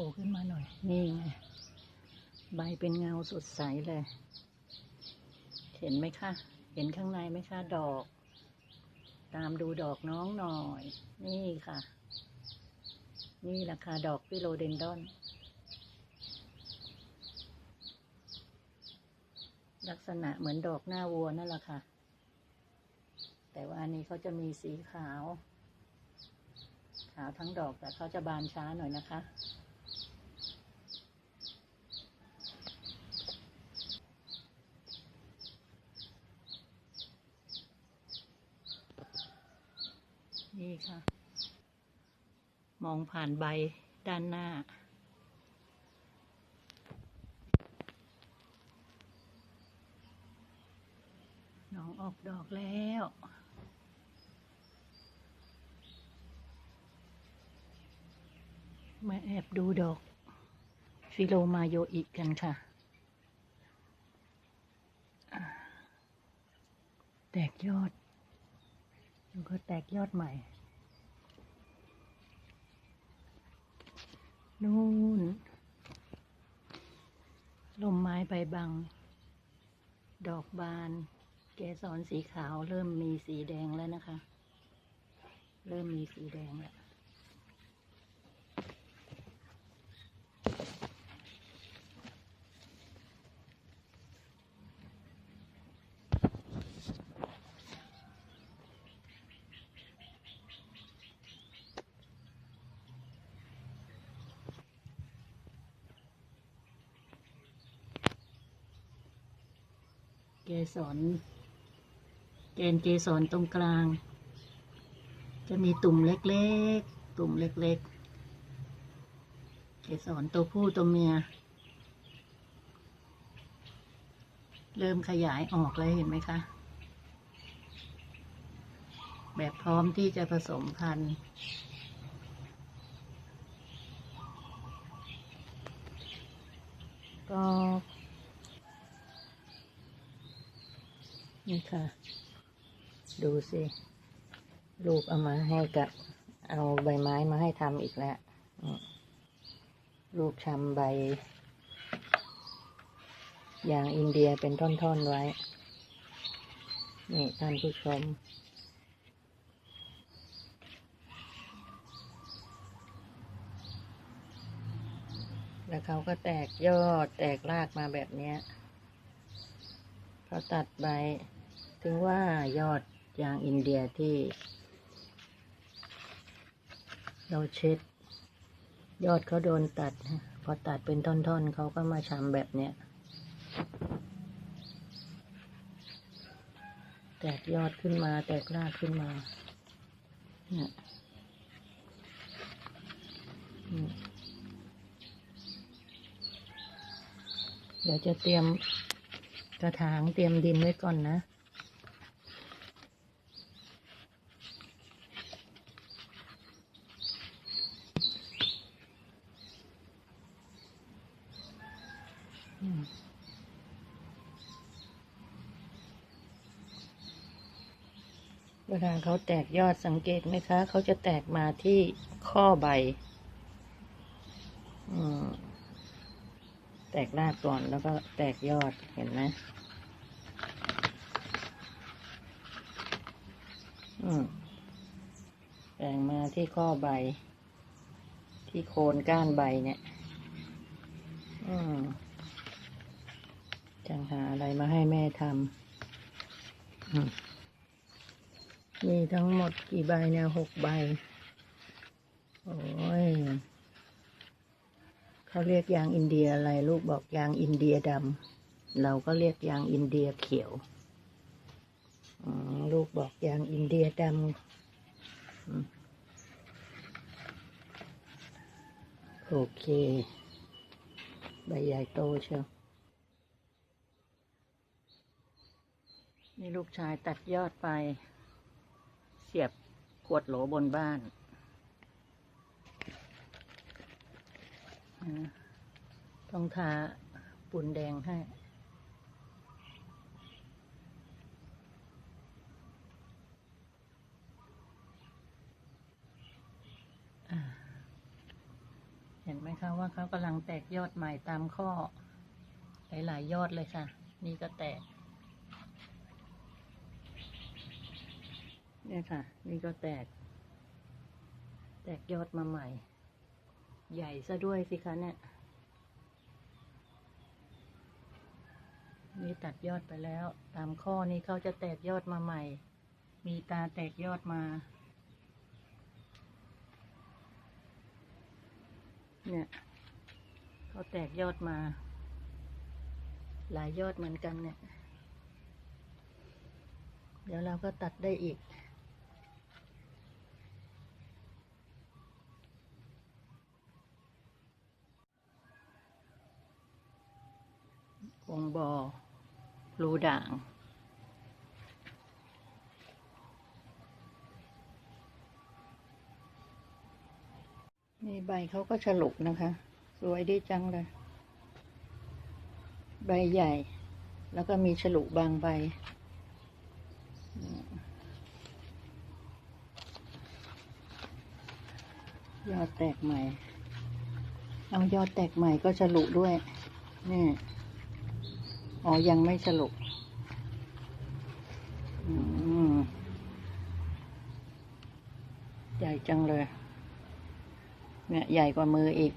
ล่ขึ้นมาหน่อย นี่ไงใบเป็นเงาสดใสเลย เห็นไหมคะ เห็นข้างในไหมคะ ดอก ตามดูดอกน้องหน่อย นี่ค่ะ นี่แหละค่ะดอกฟิโลเดนดอน ลักษณะเหมือนดอกหน้าวัวนั่นแหละค่ะ แต่ว่าอันนี้เขาจะมีสีขาว ขาวทั้งดอกแต่เขาจะบานช้าหน่อยนะคะ นี่ค่ะ มองผ่านใบด้านหน้า น้องออกดอกแล้วมาแอบดูดอก ฟิโลมาโยอิกันค่ะ แตกยอดแล้วก็แตกยอดใหม่ นู่น ลมไม้ใบบัง ดอกบาน เกสรสีขาวเริ่มมีสีแดงแล้วนะคะ เริ่มมีสีแดงแล้ว กสรแกนเกสรตรงกลาง จะมีตุ่มเล็กๆ ตุ่มเล็กๆ เกสรตัวผู้ตัวเมีย เริ่มขยายออกแล้วเห็นไหมคะ แบบพร้อมที่จะผสมพันธุ์ก็ นี่ค่ะ ดูสิลูกเอามาให้กับ เอาใบไม้มาให้ทำอีกแล้วลูกชำใบ อย่างอินเดียเป็นท่อนๆไว้ นี่ท่านผู้ชม แล้วเขาก็แตกยอดแตกรากมาแบบเนี้ย เขาตัดใบ ถึงว่ายอดยางอินเดียที่ เราเช็ด ยอดเขาโดนตัด พอตัดเป็นท่อนๆ เขาก็มาชำแบบเนี้ยแตกยอดขึ้นมาแตกรากขึ้นมาเนี่ยเดี๋ยวจะเตรียม กระถางเตรียมดินไว้ก่อนนะ เวลาเขาแตกยอดสังเกตไหมคะ เขาจะแตกมาที่ข้อใบ อืม แตกรากก่อนแล้วก็แตกยอดเห็นไหมอืมแตกมาที่ข้อใบ ที่โคนก้านใบเนี่ย อืมจังหาอะไรมาให้แม่ทำอืมมีทั้งหมดกี่ใบเนี่ยหกใบ โอ้ เขาเรียกยางอินเดียอะไรลูกบอกยางอินเดียดำเราก็เรียกยางอินเดียเขียวลูกบอกยางอินเดียดำโอเค ใบใหญ่โตเชียวนี่ลูกชายตัดยอดไป เสียบขวดโหลบนบ้านอ่า ต้องทาปุ่นแดงให้อ่าห็นไหมคะว่าเขากำลังแตกยอดใหม่ตามข้อ หลายๆยอดเลยค่ะ นี่ก็แตก เนี่ยค่ะ นี่ก็แตก แตกยอดมาใหม่ ใหญ่ซะด้วยสิคะเนี่ย นี่ตัดยอดไปแล้ว ตามข้อนี้เขาจะแตกยอดมาใหม่ มีตาแตกยอดมา เนี่ยเขาแตกยอดมา หลายยอดเหมือนกันเนี่ย เดี๋ยวเราก็ตัดได้อีก วงบอรูด่าง นี่ใบเขาก็ฉลุนะคะ สวยดีจังเลย ใบใหญ่ แล้วก็มีฉลุบางใบยอดแตกใหม่ เอายอดแตกใหม่ก็ฉลุด้วย นี่ อ๋อ ยังไม่ฉลุปใหญ่จังเลย เนี่ย ใหญ่กว่ามืออีก